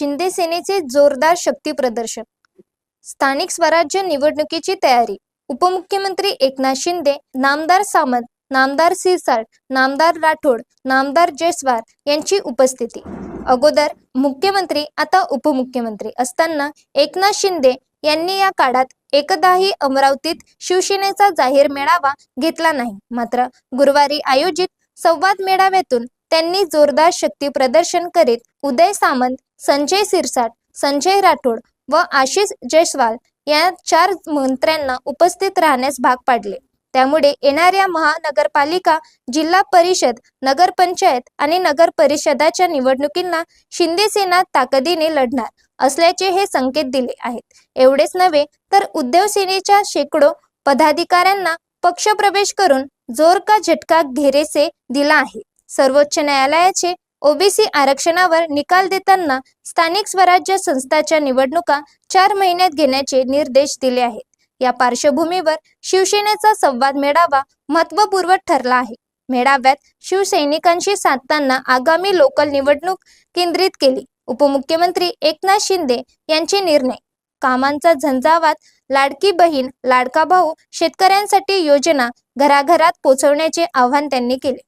शिंदे सेनेचे जोरदार शक्ती प्रदर्शन. स्थानिक स्वराज्य निवडणुकीची तयारी. उपमुख्यमंत्री एकनाथ शिंदे नामदार सामंत नामदार सिरसाट नामदार राठोड नामदार जयस्वार यांची उपस्थिती. अगोदर मुख्यमंत्री आता उपमुख्यमंत्री असताना एकनाथ शिंदे यांनी या काळात एकदाही अमरावतीत शिवसेनेचा जाहीर मेळावा घेतला नाही. मात्र गुरुवारी आयोजित संवाद मेळाव्यातून त्यांनी जोरदार शक्ती प्रदर्शन करीत उदय सामंत संजय सिरसाट संजय राठोड व आशिष जयस्वाल या चार मंत्र्यांना उपस्थित राहण्यास भाग पाडले. त्यामुळे येणाऱ्या महानगरपालिका जिल्हा परिषद नगरपंचायत आणि नगर परिषदाच्या निवडणुकींना शिंदे सेना ताकदीने लढणार असल्याचे हे संकेत दिले आहेत. एवढेच नव्हे तर उद्धव सेनेच्या शेकडो पदाधिकाऱ्यांना पक्षप्रवेश करून जोर का झटका घेरेसे दिला आहे. सर्वोच्च न्यायालयाचे ओबीसी आरक्षणावर निकाल देताना स्थानिक स्वराज्य संस्थाच्या निवडणुका चार महिन्यात घेण्याचे निर्देश दिले आहेत. या पार्श्वभूमीवर शिवसेनेचा संवाद मेळावा महत्त्वपूर्ण ठरला आहे. मेळाव्यात शिवसैनिकांशी साधताना आगामी लोकल निवडणूक केंद्रित केली. उपमुख्यमंत्री एकनाथ शिंदे यांचे निर्णय. कामांचा झंझावात लाडकी बहीण लाडका भाऊ शेतकऱ्यांसाठी योजना घराघरात पोहोचवण्याचे आवाहन त्यांनी केले.